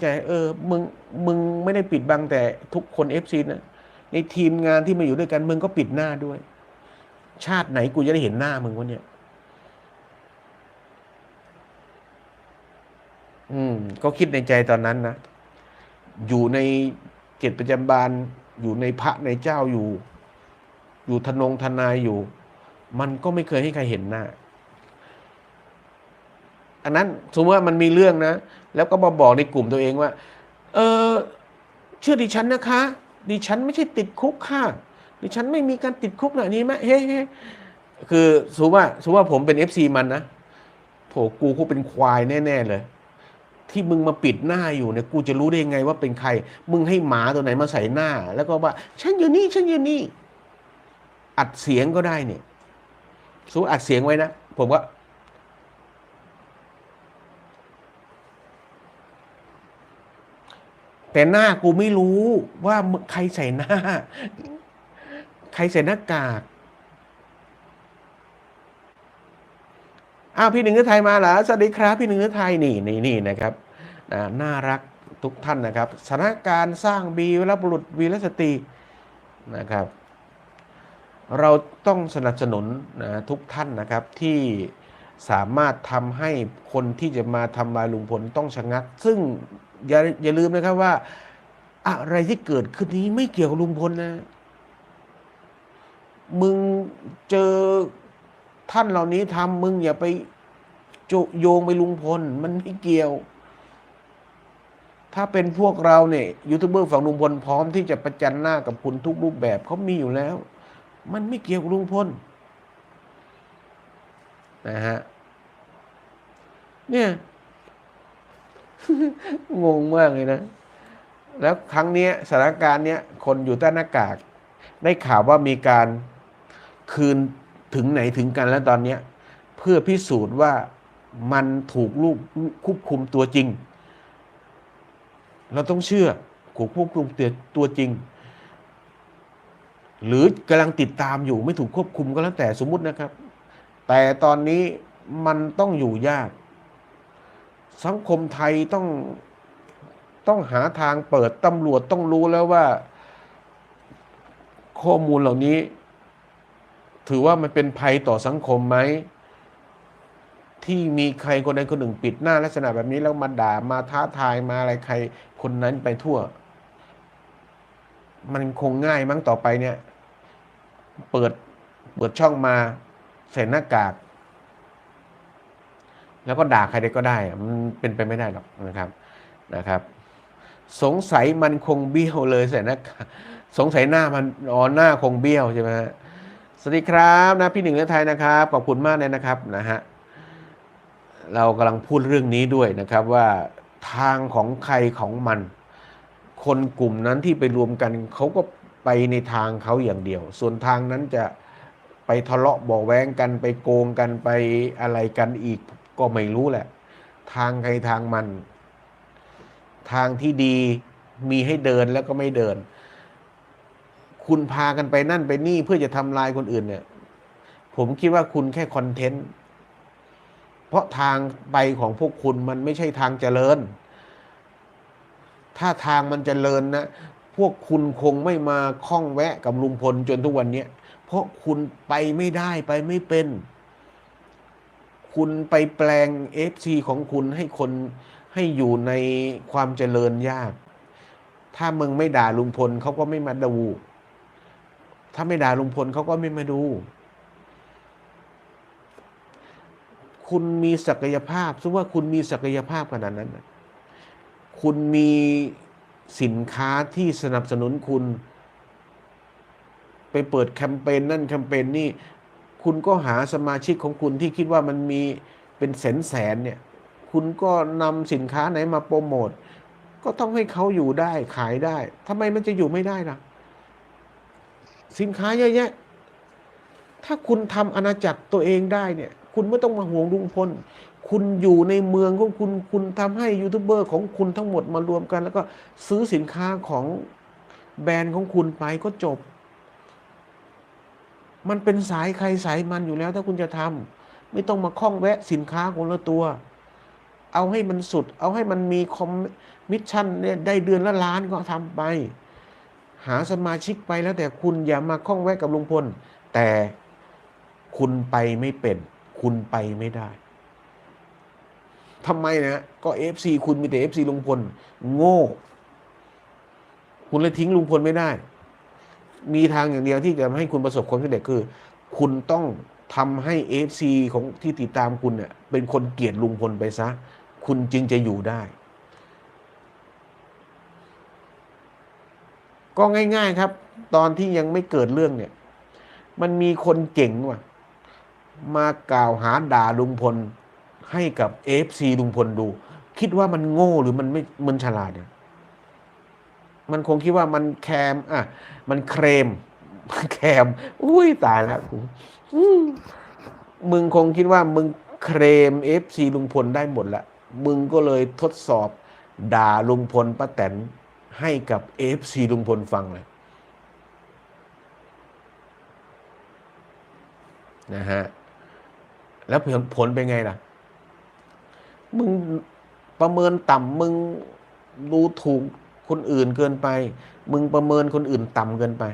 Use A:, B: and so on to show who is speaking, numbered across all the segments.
A: ใจเออมึงมึงไม่ได้ปิดบังแต่ทุกคนเอฟซีนะในทีมงานที่มาอยู่ด้วยกัน มึงก็ปิดหน้าด้วย ชาติไหนกูจะได้เห็นหน้ามึงวะเนี่ย อืม ก็คิดในใจตอนนั้นนะอยู่ในเจตประจำบานอยู่ในพระในเจ้าอยู่ อยู่ทนงทนายอยู่ มันก็ไม่เคยให้ใครเห็นหน้า อันนั้นสมมติว่ามันมีเรื่องนะ แล้วก็มาบอกในกลุ่มตัวเองว่า เออเชื่อดิฉันนะคะ ดิฉันไม่ใช่ติดคุกค่ะ ดิฉันไม่มีการติดคุกนะนี่ไหมเฮ้เฮคือสมมติว่าสมมติว่าผมเป็นเอฟซีมันนะโถกูคงเป็นควายแน่ ๆ เลย ที่มึงมาปิดหน้าอยู่เนี่ยกูจะรู้ได้ยังไงว่าเป็นใคร มึงให้หมาตัวไหนมาใส่หน้า แล้วก็ว่า ฉันอยู่นี่ฉันอยู่นี่ อัดเสียงก็ได้เนี่ยสมมติอัดเสียงไว้นะ ผมก็ แต่หน้ากูไม่รู้ว่าใครใส่หน้า ใครใส่หน้ากากอ้าวพี่หนึ่งฤทัยมาเหรอสวัสดีครับ พี่หนึ่งฤทัยนี่นี่นี่นะครับน่ารักทุกท่านนะครับสถานการณ์สร้างบีวรบุรุษวีรสตรีนะครับ เราต้องสนับสนุนนะทุกท่านนะครับที่สามารถทำให้คนที่จะมาทำลายลุงพลต้องชะงัก ซึ่ง อย่าอย่าลืมนะครับว่า อะไรที่เกิดขึ้นนี้ไม่เกี่ยวกับลุงพลนะ มึงเจอท่านเหล่านี้ทำมึงอย่าไปโจโยงไปลุงพล มันไม่เกี่ยว ถ้าเป็นพวกเราเนี่ยยูทูบเบอร์ฝั่งลุงพลพร้อมที่จะประจันหน้ากับคุณทุกรูปแบบเขามีอยู่แล้ว มันไม่เกี่ยวกับลุงพลนะฮะเนี่ย งงมากเลยนะ แล้วครั้งนี้สถานการณ์เนี้ยคนอยู่ใต้หน้ากาก ได้ข่าวว่ามีการคืนถึงไหนถึงกันแล้วตอนเนี้ยเพื่อพิสูจน์ว่ามันถูกลูกควบคุมตัวจริง เราต้องเชื่อถูกควบคุมตัวตัวจริง หรือกำลังติดตามอยู่ไม่ถูกควบคุมก็แล้วแต่สมมุตินะครับ แต่ตอนนี้มันต้องอยู่ยาก สังคมไทยต้องต้องหาทางเปิดตำรวจต้องรู้แล้วว่า ข้อมูลเหล่านี้ ถือว่ามันเป็นภัยต่อสังคมไหม ที่มีใครคนใดคนหนึ่งปิดหน้าลักษณะแบบนี้แล้วมาด่ามาท้าทายมาอะไรใครคนนั้นไปทั่ว มันคงง่ายมั้งต่อไปเนี่ย เปิดเปิดช่องมาใส่หน้ากาก แล้วก็ด่าใครได้ก็ได้มันเป็นไปไม่ได้หรอกนะครับนะครับ สงสัยมันคงเบี้ยวเลยใส่น้ากากสงสัยหน้ามันอ๋อหน้าคงเบี้ยวใช่ไหมฮะสวัสดีครับนะพี่หนึ่งเลือไทยนะครับขอบคุณมากเลยนะครับนะฮะเรากำลังพูดเรื่องนี้ด้วยนะครับว่าทางของใครของมัน คนกลุ่มนั้นที่ไปรวมกันเขาก็ไปในทางเขาอย่างเดียว ส่วนทางนั้นจะไปทะเลาะบอแว้งกันไปโกงกันไปอะไรกันอีก ก็ไม่รู้แหละ ทางใครทางมัน ทางที่ดีมีให้เดินแล้วก็ไม่เดิน คุณพากันไปนั่นไปนี่เพื่อจะทำลายคนอื่นเนี่ย ผมคิดว่าคุณแค่คอนเทนต์ เพราะทางไปของพวกคุณมันไม่ใช่ทางเจริญ ถ้าทางมันเจริญนะ พวกคุณคงไม่มาคล้องแวะกับลุงพลจนทุกวันนี้ เพราะคุณไปไม่ได้ไปไม่เป็น คุณไปแปลงเอฟซีของคุณให้คนให้อยู่ในความเจริญยาก ถ้ามึงไม่ด่าลุงพลเขาก็ไม่มาดู ถ้าไม่ด่าลุงพลเขาก็ไม่มาดู คุณมีศักยภาพซึ่งว่าคุณมีศักยภาพขนาดนั้น คุณมีสินค้าที่สนับสนุนคุณ ไปเปิดแคมเปญนั่นแคมเปญนี่ คุณก็หาสมาชิกของคุณที่คิดว่ามันมีเป็นแสนแสนเนี่ย คุณก็นำสินค้าไหนมาโปรโมท ก็ต้องให้เขาอยู่ได้ขายได้ทำไมมันจะอยู่ไม่ได้ล่ะ สินค้าเยอะแยะ ถ้าคุณทำอาณาจักรตัวเองได้เนี่ย คุณไม่ต้องมาห่วงลุงพลคุณอยู่ในเมืองของคุณ คุณทำให้ยูทูบเบอร์ของคุณทั้งหมดมารวมกัน แล้วก็ซื้อสินค้าของแบรนด์ของคุณไปก็จบ มันเป็นสายใครสายมันอยู่แล้ว ถ้าคุณจะทำไม่ต้องมาคล้องแวะสินค้าคนละตัว เอาให้มันสุด เอาให้มันมีคอมมิชชั่นเนี่ยได้เดือนละล้านก็ทำไป หาสมาชิกไปแล้วแต่คุณอย่ามาข้องแวะกับลุงพล แต่คุณไปไม่เป็น คุณไปไม่ได้ทำไมนะก็เอฟซีคุณมีแต่เอฟซีลุงพล โง่ คุณเลยทิ้งลุงพลไม่ได้ มีทางอย่างเดียวที่จะให้คุณประสบความสำเร็จคือ คุณต้องทำให้เอฟซีของที่ติดตามคุณเนี่ยเป็นคนเกลียดลุงพลไปซะ คุณจึงจะอยู่ได้ ก็ง่าย ๆครับ ตอนที่ยังไม่เกิดเรื่องเนี่ย มันมีคนเก่งว่ะ มากล่าวหาด่าลุงพลให้กับเอฟซีลุงพลดู คิดว่ามันโง่หรือมันไม่มันฉลาดเนี่ย มันคงคิดว่ามันแคมอะมันเครมแคมอุ้ยตายแล้วมมึงคงคิดว่ามึงเครมเอฟซีลุงพลได้หมดละมึงก็เลยทดสอบ ด่าลุงพลป้าแตนให้กับเอฟซีลุงพลฟังเลยนะฮะแล้วผลผลเป็นไงล่ะ มึงประเมินต่ำมึงดูถูก คนอื่นเกินไป มึงประเมินคนอื่นต่ำเกินไป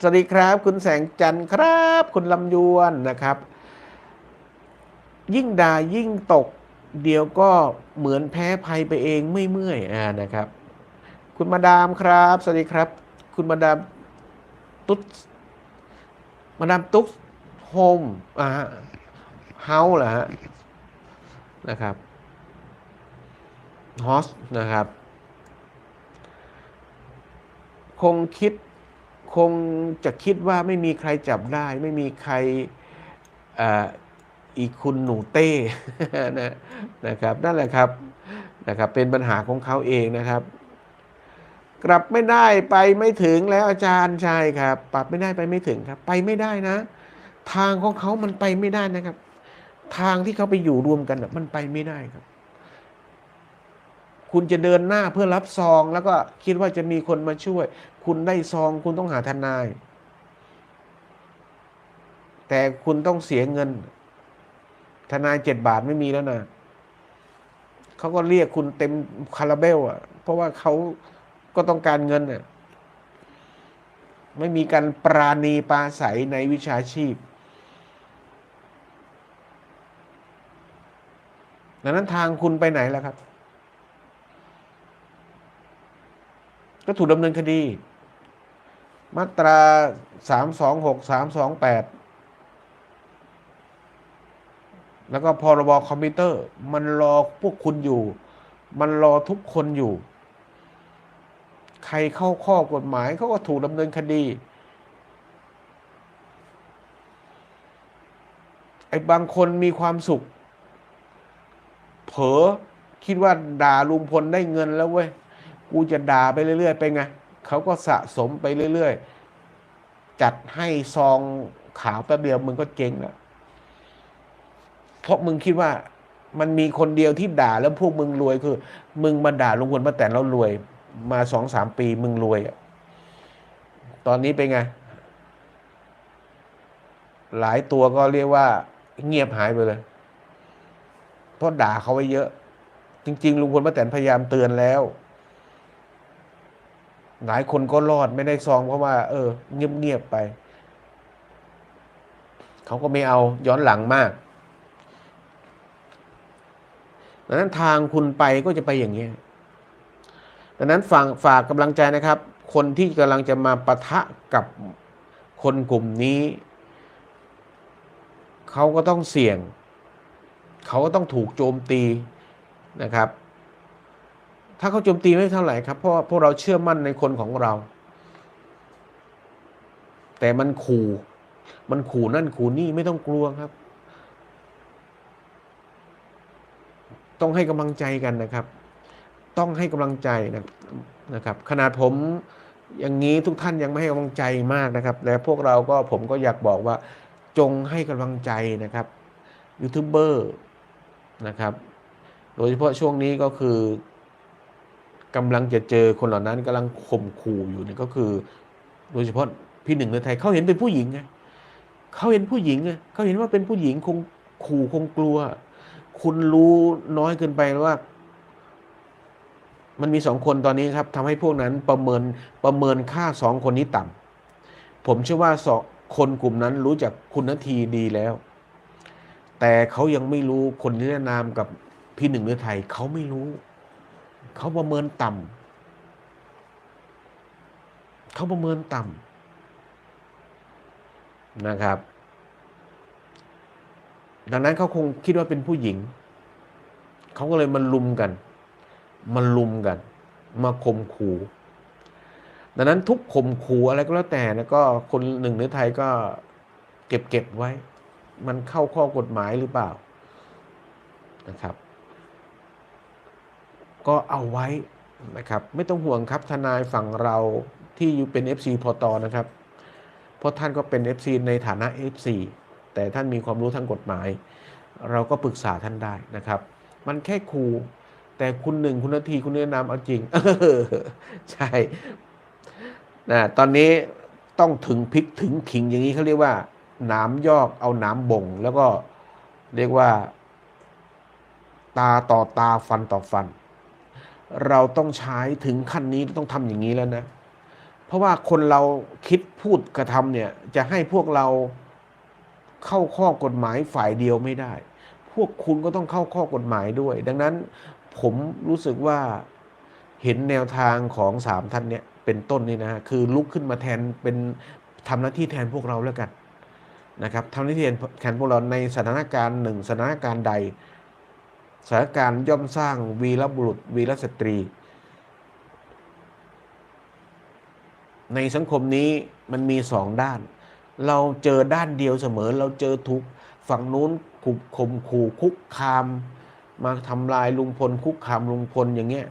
A: สวัสดีครับ คุณแสงจันทร์ครับ คุณลำยวนนะครับ ยิ่งด่ายิ่งตก เดี๋ยวก็เหมือนแพ้ภัยไปเองไม่เมื่อยอ่านะครับ คุณมาดามครับ สวัสดีครับ คุณมาดามตุ๊ดมาดามตุ๊กโฮมอ่าเฮาเหรอฮะนะครับ ฮอสนะครับ คงคิดคงจะคิดว่าไม่มีใครจับได้ ไม่มีใครอ,อีกคุณหนูเต้นะนะครับนั่นแหละครับนะครับ เป็นปัญหาของเขาเองนะครับ กลับไม่ได้ไปไม่ถึงแล้วอาจารย์ใช่ครับปรับไม่ได้ไปไม่ถึงครับ ไปไม่ได้นะ ทางของเขามันไปไม่ได้นะครับ ทางที่เขาไปอยู่รวมกันมันไปไม่ได้ครับ คุณจะเดินหน้าเพื่อรับซอง แล้วก็คิดว่าจะมีคนมาช่วย คุณได้ซอง คุณต้องหาทนาย แต่คุณต้องเสียเงิน ทนายเจ็ดบาทไม่มีแล้วนะเขาก็เรียกคุณเต็มคาราเบลอะ เพราะว่าเขาก็ต้องการเงินน่ะไม่มีการปราณีปาศัยในวิชาชีพดังนั้นทางคุณไปไหนล่ะครับ ก็ถูกดำเนินคดี มาตราสามสองหกสามสองแปดแล้วก็พรบคอมพิวเตอร์ มันรอพวกคุณอยู่ มันรอทุกคนอยู่ ใครเข้าข้อกฎหมายเขาก็ถูกดำเนินคดี ไอ้บางคนมีความสุข เผลอคิดว่าด่าลุงพลได้เงินแล้วเว้ย กูจะด่าไปเรื่อยๆไปไงเขาก็สะสมไปเรื่อยๆ จัดให้ซองขาวแป๊บเดียวมึงก็เจ๊งแล้วเพราะมึงคิดว่ามันมีคนเดียวที่ด่าแล้วพวกมึงรวยคือ มึงมาด่าลุงพลป้าแตนแล้วรวย มาสองสามปีมึงรวยอะตอนนี้เป็นไง หลายตัวก็เรียกว่า เงียบหายไปเลยเพราะด่าเขาไว้เยอะ จริง ๆ ลุงพลป้าแตนพยายามเตือนแล้ว หลายคนก็รอดไม่ได้ซองเพราะว่า เออ เงียบๆไป เขาก็ไม่เอาย้อนหลังมากดังนั้นทางคุณไปก็จะไปอย่างนี้ดังนั้นฝากฝากกำลังใจนะครับ คนที่กำลังจะมาปะทะกับคนกลุ่มนี้ เขาก็ต้องเสี่ยง เขาก็ต้องถูกโจมตีนะครับ ถ้าเขาโจมตีไม่เท่าไหร่ครับเพราะพวกเราเชื่อมั่นในคนของเรา แต่มันขู่ มันขู่นั่นขู่นี่ไม่ต้องกลัวครับ ต้องให้กำลังใจกันนะครับ ต้องให้กำลังใจนะนะครับ ขนาดผมอย่างนี้ทุกท่านยังไม่ให้กำลังใจมากนะครับ และพวกเราก็ผมก็อยากบอกว่า จงให้กำลังใจนะครับยูทูบเบอร์นะครับ โดยเฉพาะช่วงนี้ก็คือ กำลังจะเจอคนเหล่านั้นกำลังข่มขู่อยู่เนี่ยก็คือ โดยเฉพาะพี่หนึ่งในไทยเขาเห็นเป็นผู้หญิงไงเขาเห็นผู้หญิงไงเขาเห็นว่าเป็นผู้หญิงคงขู่คงกลัว คุณรู้น้อยเกินไปว่า มันมีสองคนตอนนี้ครับทำให้พวกนั้นประเมินประเมินค่าสองคนนี้ต่ำผมเชื่อว่าสองคนกลุ่มนั้นรู้จักคุณนาทีดีแล้ว แต่เขายังไม่รู้คนที่แนะนามกับพี่หนึ่งเนื้อไทยเขาไม่รู้ เขาประเมินต่ำเขาประเมินต่ำนะครับ ดังนั้นเขาคงคิดว่าเป็นผู้หญิง เขาก็เลยมันลุมกัน มันลุมกัน มาข่มขู่ดังนั้นทุกข่มขู่อะไรก็แล้วแต่นะก็คนหนึ่งในไทยก็เก็บเก็บไว้ มันเข้าข้อกฎหมายหรือเปล่านะครับ ก็เอาไว้นะครับ ไม่ต้องห่วงครับทนายฝั่งเราที่อยู่เป็น FC พอตอนะครับ เพราะท่านก็เป็น FC ในฐานะ FC แต่ท่านมีความรู้ทางกฎหมาย เราก็ปรึกษาท่านได้นะครับ มันแค่ครูแต่คุณหนึ่งคุณนาทีคุณแนะนำเอาจริงออใช่นะตอนนี้ต้องถึงพริกถึงขิงอย่างนี้เขาเรียกว่าหนามยอกเอาหนามบ่ง แล้วก็เรียกว่า ตาต่อตาฟันต่อฟัน เราต้องใช้ถึงขั้นนี้ต้องทำอย่างนี้แล้วนะ เพราะว่าคนเราคิดพูดกระทำเนี่ย จะให้พวกเราเข้าข้อกฎหมายฝ่ายเดียวไม่ได้ พวกคุณก็ต้องเข้าข้อกฎหมายด้วย ดังนั้นผมรู้สึกว่าเห็นแนวทางของสามท่านเนี่ยเป็นต้นนี่นะคือลุกขึ้นมาแทนเป็นทำหน้าที่แทนพวกเราแล้วกันนะครับทำหน้าที่แทนพวกเราในสถานการณ์หนึ่งสถานการณ์ใด สถานการณ์ย่อมสร้างวีรบุรุษวีรสตรี ในสังคมนี้มันมีสองด้าน เราเจอด้านเดียวเสมอ เราเจอทุกฝั่งนู้นขุบข่มขู่คุกคาม มาทำลายลุงพลคุกคามลุงพลอย่างเงี้ย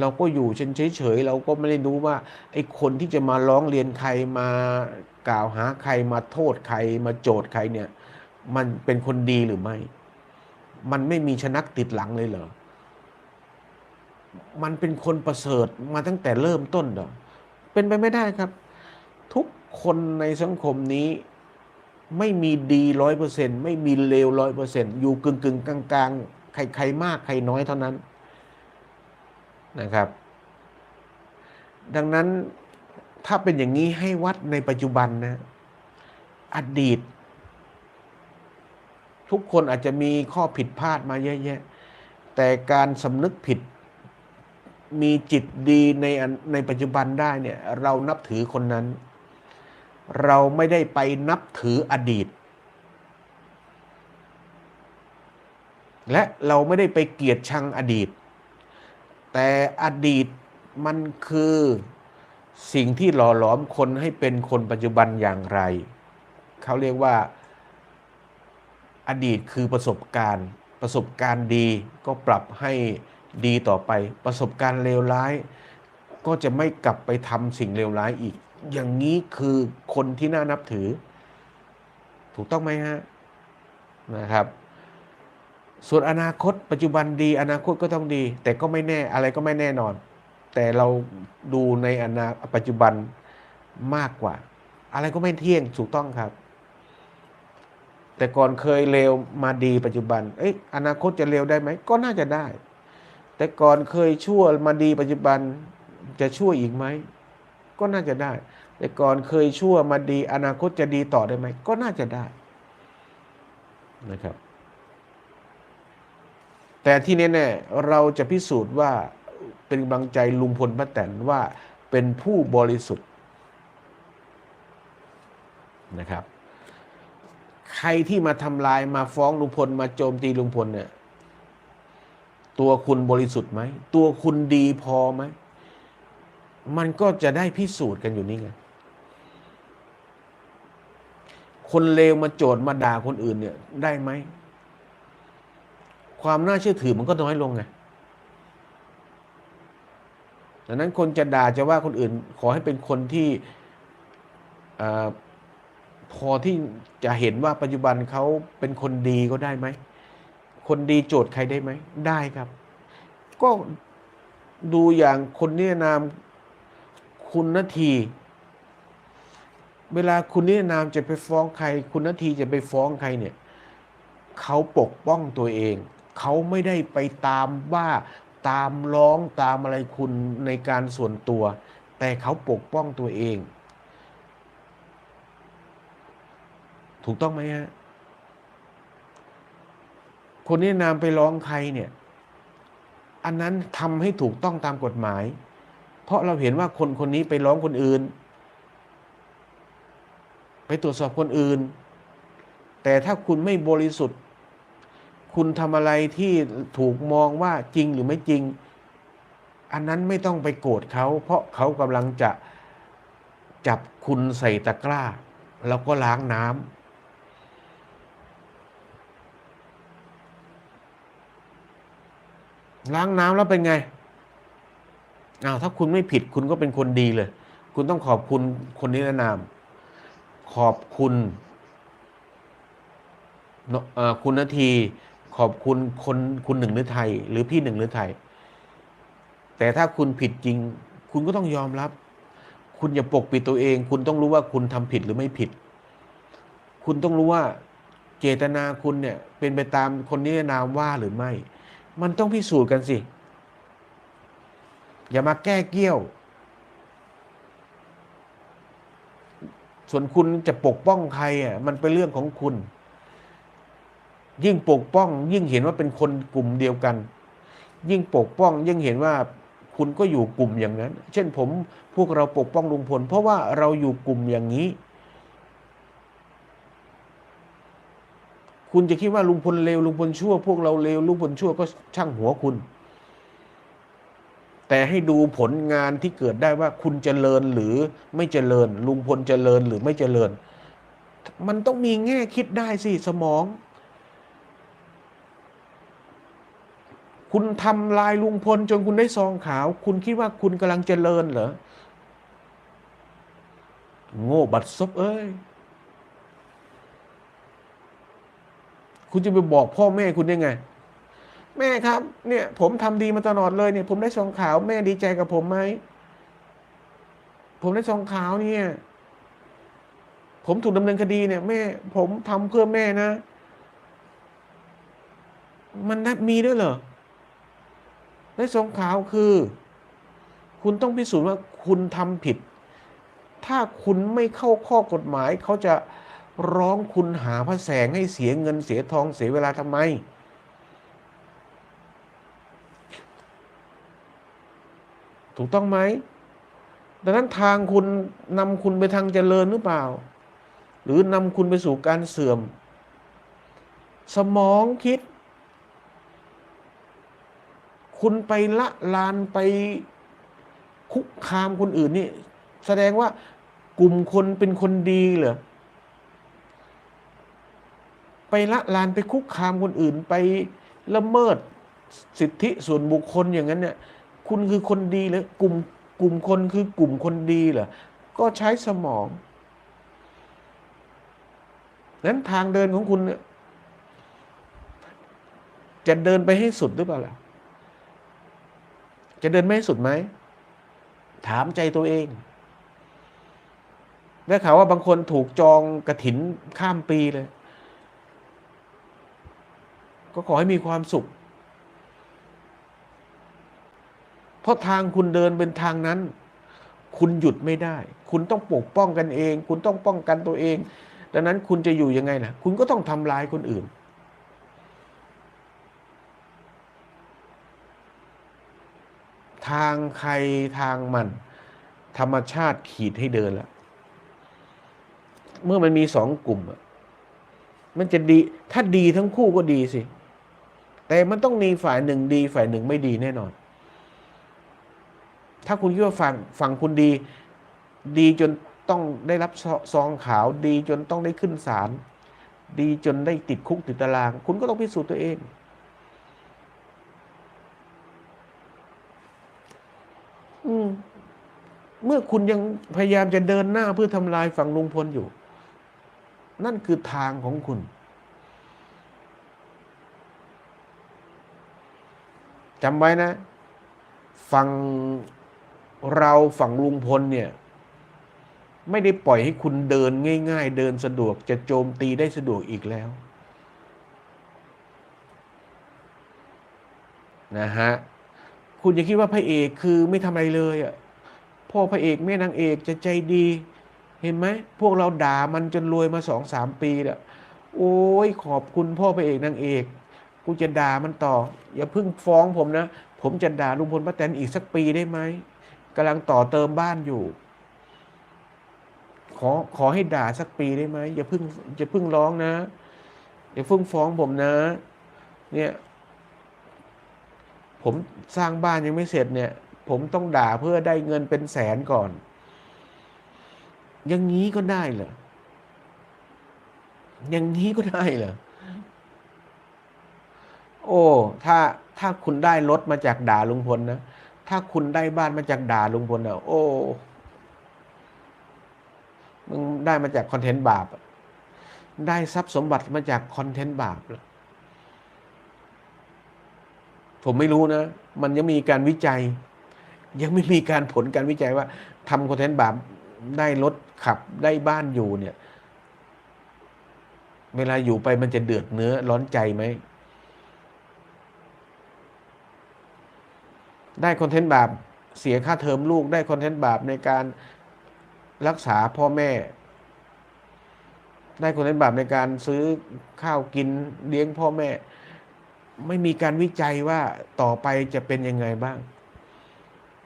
A: เราก็อยู่เฉยๆเราก็ไม่ได้รู้ว่าไอ้คนที่จะมาร้องเรียนใครมากล่าวหาใครมาโทษใครมาโจทย์ใครเนี่ย มันเป็นคนดีหรือไม่ มันไม่มีชนักติดหลังเลยเหรอ มันเป็นคนประเสริฐมาตั้งแต่เริ่มต้นเหรอ เป็นไปไม่ได้ครับ ทุกคนในสังคมนี้ไม่มีดีร้อยเปอร์เซ็นไม่มีเลวร้อยเปอร์เซ็นอยู่กึ่งกึ่งกลางกลางๆใครใครมากใครน้อยเท่านั้นนะครับ ดังนั้นถ้าเป็นอย่างนี้ให้วัดในปัจจุบันนะ อดีต ทุกคนอาจจะมีข้อผิดพลาดมาเยอะแยะ แต่การสำนึกผิดมีจิตดีในในปัจจุบันได้เนี่ยเรานับถือคนนั้น เราไม่ได้ไปนับถืออดีต และเราไม่ได้ไปเกลียดชังอดีต แต่อดีตมันคือสิ่งที่หล่อหลอมคนให้เป็นคนปัจจุบันอย่างไร เขาเรียกว่า อดีตคือประสบการณ์ ประสบการณ์ดีก็ปรับให้ดีต่อไป ประสบการณ์เลวร้าย ก็จะไม่กลับไปทำสิ่งเลวร้ายอีก อย่างนี้คือคนที่น่านับถือ ถูกต้องไหมฮะนะครับ ส่วนอนาคต ปัจจุบันดีอนาคตก็ต้องดี แต่ก็ไม่แน่อะไรก็ไม่แน่นอน แต่เราดูในอนาปัจจุบันมากกว่า อะไรก็ไม่เที่ยงถูกต้องครับ แต่ก่อนเคยเลวมาดีปัจจุบัน เอ้ยอนาคตจะเลวได้ไหม ก็น่าจะได้ แต่ก่อนเคยชั่วมาดีปัจจุบันจะชั่วอีกไหม ก็น่าจะได้ แต่ก่อนเคยชั่วมาดี อนาคตจะดีต่อได้ไหม ก็น่าจะได้นะครับ แต่ที่แน่ๆเราจะพิสูจน์ว่าเป็นกำลังใจลุงพลป้าแตนว่าเป็นผู้บริสุทธิ์นะครับ ใครที่มาทำลายมาฟ้องลุงพลมาโจมตีลุงพลเนี่ย ตัวคุณบริสุทธิ์ไหม ตัวคุณดีพอไหม มันก็จะได้พิสูจน์กันอยู่นี่ไงคนเลวมาโจทย์มาด่าคนอื่นเนี่ยได้ไหม ความน่าเชื่อถือมันก็น้อยลงไงดังนั้นคนจะด่าจะว่าคนอื่น ขอให้เป็นคนที่อา พอที่จะเห็นว่าปัจจุบันเขาเป็นคนดีก็ได้ไหม คนดีโจทย์ใครได้ไหม ได้ครับ ก็ดูอย่างคนนิรนามคุณนาที เวลาคุณนิรนามจะไปฟ้องใคร คุณนาทีจะไปฟ้องใครเนี่ยเขาปกป้องตัวเอง เขาไม่ได้ไปตามว่าตามร้องตามอะไรคุณในการส่วนตัว แต่เขาปกป้องตัวเอง ถูกต้องไหมฮะคนนี้นามไปร้องใครเนี่ย อันนั้นทำให้ถูกต้องตามกฎหมาย เพราะเราเห็นว่าคนคนนี้ไปร้องคนอื่น ไปตรวจสอบคนอื่น แต่ถ้าคุณไม่บริสุทธิ์ คุณทำอะไรที่ถูกมองว่าจริงหรือไม่จริง อันนั้นไม่ต้องไปโกรธเขา เพราะเขากำลังจะจับคุณใส่ตะกร้า แล้วก็ล้างน้ำ ล้างน้ำแล้วเป็นไงอ้าวถ้าคุณไม่ผิดคุณก็เป็นคนดีเลย คุณต้องขอบคุณคนนิรนาม ขอบคุณเนอ่อคุณนาที ขอบคุณคนคุณหนึ่งหรือไทย หรือพี่หนึ่งหรือไทย แต่ถ้าคุณผิดจริง คุณก็ต้องยอมรับ คุณอย่าปกปิดตัวเอง คุณต้องรู้ว่าคุณทำผิดหรือไม่ผิด คุณต้องรู้ว่าเจตนาคุณเนี่ยเป็นไปตามคนนิรนามว่าหรือไม่ มันต้องพิสูจน์กันสิ อย่ามาแก้เกี้ยว ส่วนคุณจะปกป้องใครอะมันเป็นเรื่องของคุณ ยิ่งปกป้อง ยิ่งเห็นว่าเป็นคนกลุ่มเดียวกัน ยิ่งปกป้อง ยิ่งเห็นว่าคุณก็อยู่กลุ่มอย่างนั้น เช่นผมพวกเราปกป้องลุงพล เพราะว่าเราอยู่กลุ่มอย่างนี้ คุณจะคิดว่าลุงพลเลวลุงพลชั่ว พวกเราเลวลุงพลชั่วก็ช่างหัวคุณ แต่ให้ดูผลงานที่เกิดได้ว่าคุณเจริญหรือไม่เจริญ ลุงพลเจริญหรือไม่เจริญ มันต้องมีแง่คิดได้สิสมอง คุณทำลายลุงพลจนคุณได้ซองขาว คุณคิดว่าคุณกำลังเจริญเหรอโง่บัดซบเอ้ย คุณจะไปบอกพ่อแม่คุณได้ไง แม่ครับ เนี่ย ผมทำดีมาตลอดเลยเนี่ย ผมได้ซองขาวแม่ดีใจกับผมไหมผมได้ซองขาวเนี่ย ผมถูกดำเนินคดีเนี่ย แม่ ผมทำเพื่อแม่นะ มันมีด้วยเหรอได้ซองขาวคือ คุณต้องพิสูจน์ว่าคุณทำผิด ถ้าคุณไม่เข้าข้อกฎหมายเขาจะ ร้องคุณหาพระแสงให้เสียเงินเสียทองเสียเวลาทำไม ถูกต้องไหมดังนั้นทางคุณนำคุณไปทางเจริญหรือเปล่า หรือนำคุณไปสู่การเสื่อม สมองคิด คุณไปละลานไปคุกคามคนอื่นนี่ แสดงว่ากลุ่มคนเป็นคนดีเหรอ ไปละลานไปคุกคามคนอื่นไปละเมิดสิทธิส่วนบุคคลอย่างนั้นเนี่ยคุณคือคนดีหรือกลุ่มกลุ่มคนคือกลุ่มคนดีเหรอก็ใช้สมองนั้นทางเดินของคุณเนี่ยจะเดินไปให้สุดหรือเปล่าล่ะจะเดินไม่ให้สุดไหม ถามใจตัวเองได้ข่าวว่าบางคนถูกจองกระถินข้ามปีเลย ก็ขอให้มีความสุข เพราะทางคุณเดินเป็นทางนั้น คุณหยุดไม่ได้ คุณต้องปกป้องกันเอง คุณต้องป้องกันตัวเอง ดังนั้นคุณจะอยู่ยังไงล่ะคุณก็ต้องทำร้ายคนอื่น ทางใครทางมัน ธรรมชาติขีดให้เดินแล้วเมื่อมันมีสองกลุ่มมันจะดี ถ้าดีทั้งคู่ก็ดีสิ แต่มันต้องมีฝ่ายหนึ่งดี ฝ่ายหนึ่งไม่ดีแน่นอน ถ้าคุณคิดว่าฝั่งฝั่งคุณดี ดีจนต้องได้รับซองขาวดีจนต้องได้ขึ้นศาลดีจนได้ติดคุกติดตาราง คุณก็ต้องพิสูจน์ตัวเอง อืมเมื่อคุณยังพยายามจะเดินหน้าเพื่อทำลายฝั่งลุงพลอยู่ นั่นคือทางของคุณ จำไว้นะฝั่งเราฝั่งลุงพลเนี่ย ไม่ได้ปล่อยให้คุณเดินง่าย ๆ เดินสะดวกจะโจมตีได้สะดวกอีกแล้วนะฮะคุณอย่าคิดว่าพระเอกคือไม่ทำอะไรเลยอะพ่อพระเอกแม่นางเอกจะใจดี เห็นไหมพวกเราด่ามันจนรวยมาสองสามปีแล้วโอ้ยขอบคุณพ่อพระเอกนางเอก กูจะด่ามันต่อ อย่าเพิ่งฟ้องผมนะ ผมจะด่าลุงพลป้าแตนอีกสักปีได้ไหมกำลังต่อเติมบ้านอยู่ ขอขอให้ด่าสักปีได้ไหมอย่าเพิ่งอย่าเพิ่งร้องนะ อย่าเพิ่งฟ้องผมนะ เนี่ย ผมสร้างบ้านยังไม่เสร็จเนี่ย ผมต้องด่าเพื่อได้เงินเป็นแสนก่อน อย่างนี้ก็ได้เหรออย่างนี้ก็ได้เหรอ โอ้ถ้าถ้าคุณได้รถมาจากด่าลุงพลนะถ้าคุณได้บ้านมาจากด่าลุงพลนะโอ้มึงได้มาจากคอนเทนต์บาปได้ทรัพย์สมบัติมาจากคอนเทนต์บาปผมไม่รู้นะ มันยังมีการวิจัย ยังไม่มีการผลการวิจัยว่าทำคอนเทนต์บาปได้รถขับได้บ้านอยู่เนี่ย เวลาอยู่ไปมันจะเดือดเนื้อร้อนใจไหม ได้คอนเทนต์บาปเสียค่าเทอมลูกได้คอนเทนต์บาปในการรักษาพ่อแม่ ได้คอนเทนต์บาปในการซื้อข้าวกินเลี้ยงพ่อแม่ ไม่มีการวิจัยว่าต่อไปจะเป็นยังไงบ้าง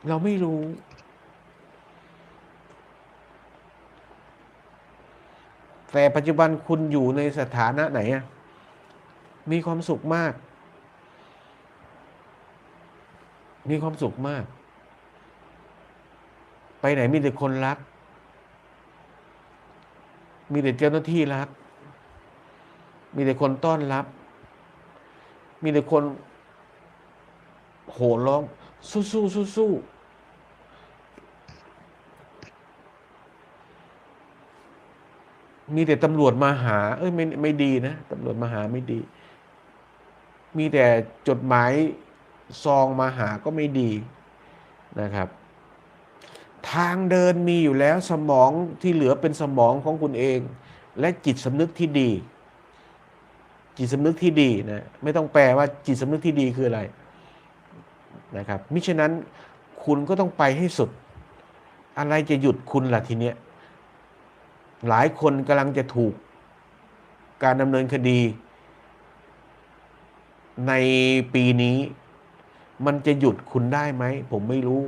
A: เราไม่รู้แต่ปัจจุบันคุณอยู่ในสถานะไหน มีความสุขมาก มีความสุขมาก ไปไหนมีแต่คนรัก มีแต่เจ้าหน้าที่รัก มีแต่คนต้อนรับ มีแต่คน โห่ร้อง สู้สู้สู้สู้มีแต่ตำรวจมาหา เอ้ยไม่ไม่ดีนะตำรวจมาหาไม่ดี มีแต่จดหมาย ซองมาหาก็ไม่ดีนะครับ ทางเดินมีอยู่แล้วสมองที่เหลือเป็นสมองของคุณเอง และจิตสำนึกที่ดี จิตสำนึกที่ดีนะไม่ต้องแปลว่าจิตสำนึกที่ดีคืออะไรนะครับมิฉะนั้นคุณก็ต้องไปให้สุด อะไรจะหยุดคุณล่ะทีเนี้ยหลายคนกำลังจะถูกการดำเนินคดีในปีนี้ มันจะหยุดคุณได้ไหม ผมไม่รู้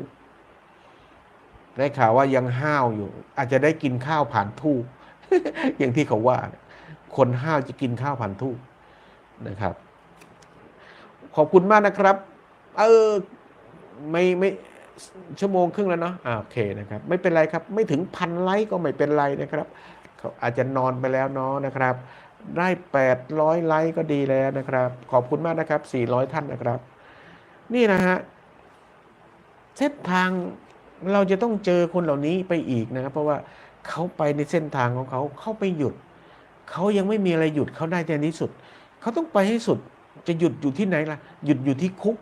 A: ได้ข่าวว่ายังห้าวอยู่ อาจจะได้กินข้าวผ่านทูบอย่างที่เขาว่า คนห้าวจะกินข้าวผ่านทูบนะครับ ขอบคุณมากนะครับ เออ ไม่ไม่ชั่วโมงครึ่งแล้วเนาะอ่าโอเคนะครับ ไม่เป็นไรครับ ไม่ถึงพันไลค์ก็ไม่เป็นไรนะครับเขาอาจจะนอนไปแล้วเนาะนะครับ ได้ 800 ไลค์ก็ดีแล้วนะครับ ขอบคุณมากนะครับ 400 ท่านนะครับ นี่นะฮะเส้นทางเราจะต้องเจอคนเหล่านี้ไปอีกนะครับ เพราะว่าเขาไปในเส้นทางของเขาเขาไปหยุด เขายังไม่มีอะไรหยุดเขาได้แต่นี้สุด เขาต้องไปให้สุดจะหยุดอยู่ที่ไหนล่ะ หยุดอยู่ที่คุก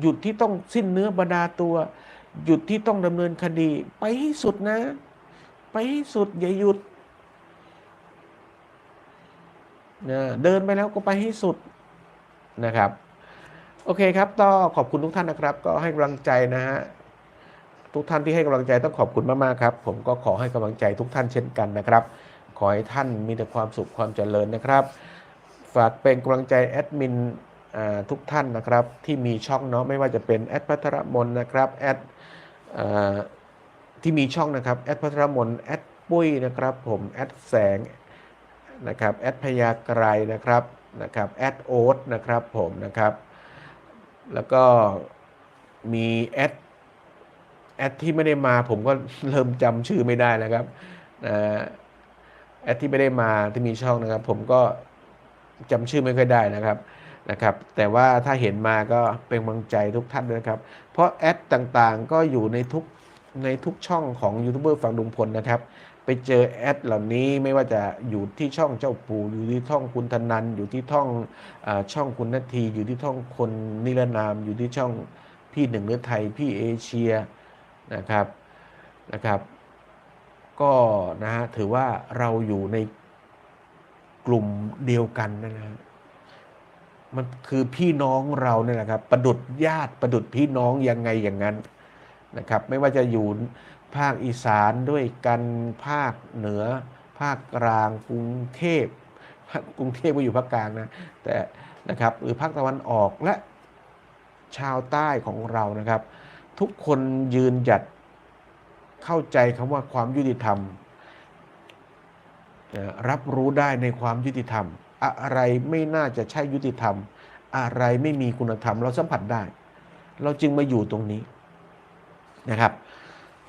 A: หยุดที่ต้องสิ้นเนื้อบรรดาตัว หยุดที่ต้องดำเนินคดี ไปให้สุดนะ ไปให้สุดอย่าหยุดนะเดินไปแล้วก็ไปให้สุดนะครับ โอเคครับก็ขอบคุณทุกท่านนะครับ ก็ให้กำลังใจนะฮะทุกท่านที่ให้กำลังใจต้องขอบคุณมากๆครับ ผมก็ขอให้กำลังใจทุกท่านเช่นกันนะครับ ขอให้ท่านมีแต่ความสุขความเจริญนะครับ ฝากเป็นกำลังใจแอดมินทุกท่านนะครับ ที่มีช่องเนาะไม่ว่าจะเป็นแอดพัทรมนนะครับแอดที่มีช่องนะครับแอดพัทรมนแอดปุ้ยนะครับ ผมแอดแสงนะครับแอดพยาไกรนะครับนะครับแอดโอ๊ตนะครับผมนะครับ แล้วก็มีแอดแอดที่ไม่ได้มาผมก็เริ่มจำชื่อไม่ได้แล้วครับแอดที่ไม่ได้มาที่มีช่องนะครับ ผมก็จำชื่อไม่ค่อยได้นะครับนะครับ แต่ว่าถ้าเห็นมาก็เป็นกำลังใจทุกท่านด้วยนะครับ เพราะแอดต่างๆก็อยู่ในทุกในทุกช่องของยูทูบเบอร์ฝั่งลุงพลนะครับ ไปเจอแอดเหล่านี้ไม่ว่าจะอยู่ที่ช่องเจ้าปู่อยู่ที่ช่องคุณธนันอยู่ที่ช่องอช่องคุณนาที อยู่ที่ช่องคนนิรนาม อยู่ที่ช่องพี่หนึ่งเนื้อไทยพี่เอเชียนะครับนะครับ ก็นะฮะถือว่าเราอยู่ในกลุ่มเดียวกันนะฮะมันคือพี่น้องเราเนี่ยแหละครับ ประดุดญาติประดุดพี่น้องยังไงอย่างนั้นนะครับ ไม่ว่าจะอยู่ ภาคอีสานด้วยกันภาคเหนือ ภาคกลางกรุงเทพกรุงเทพก็อยู่ภาคกลางนะแต่นะครับหรือภาคตะวันออกและชาวใต้ของเรานะครับ ทุกคนยืนหยัดเข้าใจคำว่าความยุติธรรม รับรู้ได้ในความยุติธรรม อะไรไม่น่าจะใช่ยุติธรรม อะไรไม่มีคุณธรรม เราสัมผัสได้ เราจึงมาอยู่ตรงนี้นะครับ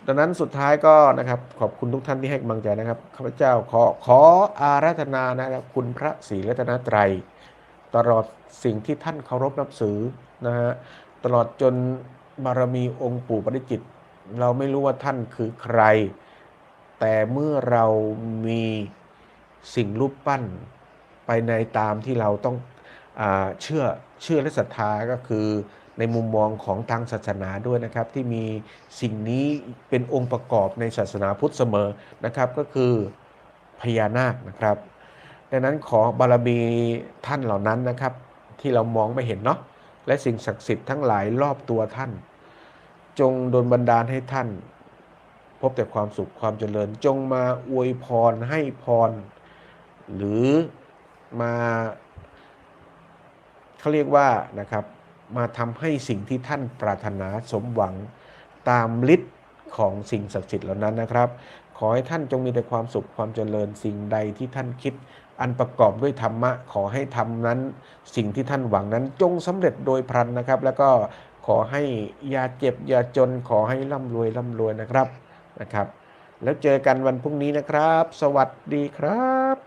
A: ดังนั้นสุดท้ายก็นะครับขอบคุณทุกท่านที่ให้กำลังใจนะครับข้าพเจ้าขอขออาราธนานะครับคุณพระศรีรัตนตรัย ตลอดสิ่งที่ท่านเคารพนับถือนะฮะตลอดจนบารมีองค์ปู่ปริจิต เราไม่รู้ว่าท่านคือใคร แต่เมื่อเรามีสิ่งรูปปั้นไปในตามที่เราต้องอเชื่อเชื่อและศรัทธาก็คือ ในมุมมองของทางศาสนาด้วยนะครับ ที่มีสิ่งนี้เป็นองค์ประกอบในศาสนาพุทธเสมอนะครับก็คือพญานาคนะครับดังนั้นขอบารมีท่านเหล่านั้นนะครับ ที่เรามองไม่เห็นเนาะและสิ่งศักดิ์สิทธิ์ทั้งหลายรอบตัวท่าน จงดลบันดาลให้ท่าน พบแต่ความสุขความเจริญ จงมาอวยพรให้พร หรือมาเขาเรียกว่านะครับ มาทำให้สิ่งที่ท่านปรารถนาสมหวังตามฤทธิ์ของสิ่งศักดิ์สิทธิ์เหล่านั้นนะครับ ขอให้ท่านจงมีแต่ความสุขความเจริญสิ่งใดที่ท่านคิด อันประกอบด้วยธรรมะ ขอให้ทำนั้น สิ่งที่ท่านหวังนั้นจงสำเร็จโดยพลันนะครับ แล้วก็ขอให้อย่าเจ็บอย่าจนขอให้ร่ำรวยร่ำรวยนะครับนะครับ แล้วเจอกันวันพรุ่งนี้นะครับ สวัสดีครับ